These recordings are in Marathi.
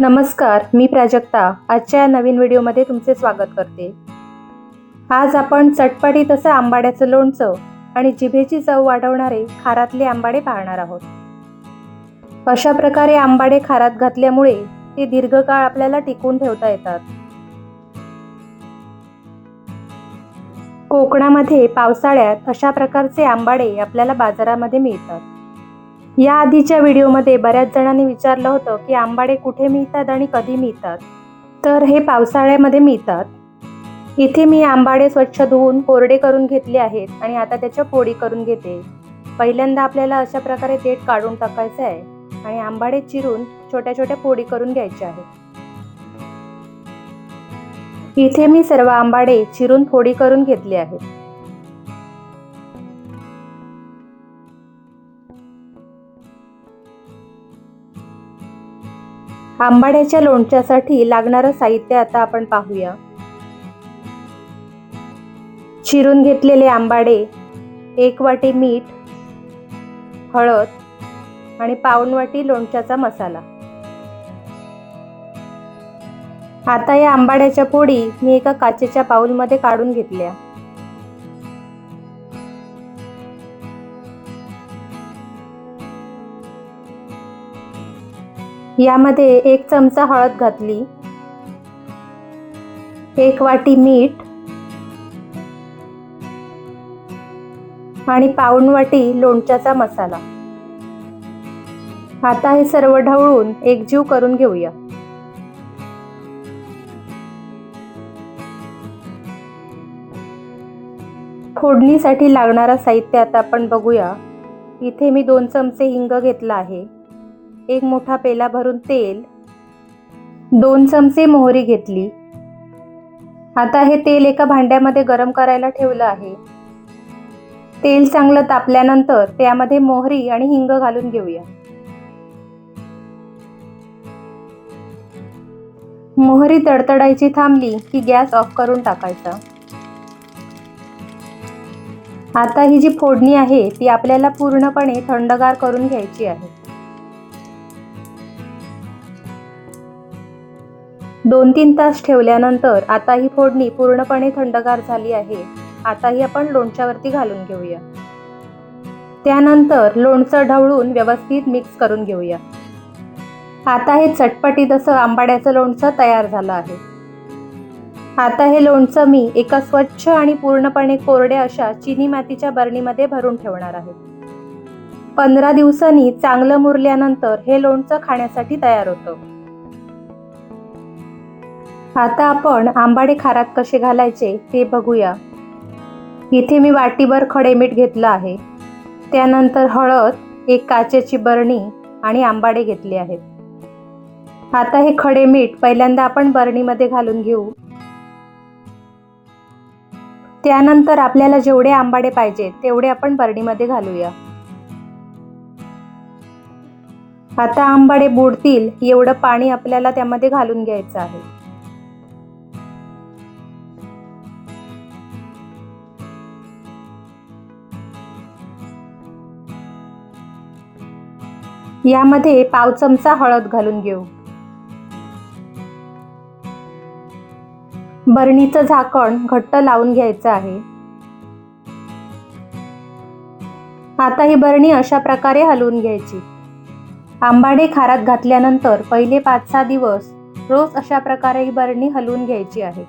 नमस्कार मी प्राजक्ता. आजच्या या नवीन व्हिडिओमध्ये तुमचे स्वागत करते. आज आपण चटपटीत असं आंबाड्याचं लोणचं आणि जिभेची चव वाढवणारे खारातले आंबाडे पाहणार आहोत. अशा प्रकारे आंबाडे खारात घातल्यामुळे ते दीर्घकाळ आपल्याला टिकून ठेवता येतात. कोकणामध्ये पावसाळ्यात अशा प्रकारचे आंबाडे आपल्याला बाजारामध्ये मिळतात. या आधीच्या व्हिडिओमध्ये बऱ्याच जणांनी विचारलं होतं की आंबाडे कुठे मिळतात आणि कधी मिळतात? तर हे पावसाळ्यामध्ये मिळतात. इथे मी आंबाडे स्वच्छ धुवून कोरडे करून घेतले आहेत आणि आता त्याच्या पोळी करून घेते. पहिल्यांदा आपल्याला अशा प्रकारे देठ काढून टाकायचं आहे आणि आंबाडे चिरून छोट्या छोट्या पोळी करून घ्यायच्या आहेत. इथे मी सर्व आंबाडे चिरून फोडी करून घेतले आहेत. आंबाड्याच्या लोणच्यासाठी लागणारं साहित्य आता आपण पाहूया. चिरून घेतलेले आंबाडे एक वाटी मीठ हळद आणि पाऊण वाटी लोणच्याचा मसाला. आता या आंबाड्याच्या पोळी मी एका काचेच्या पाऊलमध्ये काढून घेतल्या. यामध्ये एक चमचा हळद घातली एक वाटी मीठ आणि पाऊण वाटी लोणच्याचा मसाला. आता हे सर्व ढवळून एकजीव करून घेऊया. फोडणीसाठी लागणारा साहित्य आता आपण बघूया. इथे मी दोन चमचे हिंग घेतला आहे. एक मोठा पेला भरून तेल दोन चमचे मोहरी घेतली. आता हे तेल एका भांड्यामध्ये गरम करायला ठेवलं आहे. तेल चांगलं तापल्यानंतर त्यामध्ये मोहरी आणि हिंग घालून घेऊया. मोहरी तडतडायची थांबली की गॅस ऑफ करून टाकायचा. आता ही जी फोडणी आहे ती आपल्याला पूर्णपणे थंडगार करून घ्यायची आहे. दोन तीन तास ठेवल्यानंतर आता ही फोडणी पूर्णपणे थंडगार झाली आहे. आता ही आपण लोणच्यावरती घालून घेऊया. त्यानंतर लोणचं ढवळून व्यवस्थित मिक्स करून घेऊया. आता हे चटपटीत असं आंबाड्याचं लोणचं तयार झालं आहे. आता हे लोणचं मी एका स्वच्छ आणि पूर्णपणे कोरड्या अशा चिनी मातीच्या बरणीमध्ये भरून ठेवणार आहे. पंधरा दिवसांनी चांगलं मुरल्यानंतर हे लोणचं खाण्यासाठी तयार होतं. आता आपण आंबाडे खारात कसे घालायचे ते बघूया. इथे मी वाटीभर खडे मीठ घेतलं आहे. त्यानंतर हळद एक काचेची बरणी आणि आंबाडे घेतले आहेत. आता हे खडे मीठ पहिल्यांदा आपण बरणीमध्ये घालून घेऊ. त्यानंतर आपल्याला जेवढे आंबाडे पाहिजेत तेवढे आपण बरणीमध्ये घालूया. आता आंबाडे बुडतील एवढं पाणी आपल्याला त्यामध्ये घालून घ्यायचं आहे. यामध्ये पाव चमचा हळद घालून घेऊ. बरणीचं झाकण घट्ट लावून घ्यायचं आहे. आता ही बरणी अशा प्रकारे हलवून घ्यायची. आंबाडे खारात घातल्यानंतर पहिले पाच सहा दिवस रोज अशा प्रकारे ही बरणी हलवून घ्यायची आहे.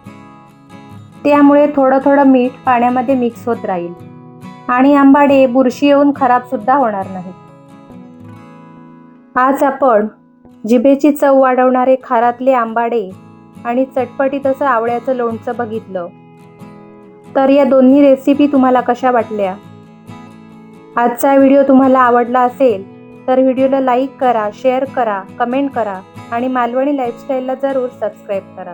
त्यामुळे थोडं थोडं मीठ पाण्यामध्ये मिक्स होत राहील. आणि आंबाडे बुरशी येऊन खराब सुद्धा होणार नाही आज आपण जिभेची चव वाढवणारे खारातले आंबाडे आणि चटपटीत असं आवळ्याचं लोणचं बघितलं. तर या दोन्ही रेसिपी तुम्हाला कशा वाटल्या? आजचा व्हिडिओ तुम्हाला आवडला असेल तर व्हिडिओला लाईक करा शेअर करा कमेंट करा आणि मालवणी लाईफस्टाईलला जरूर सबस्क्राईब करा.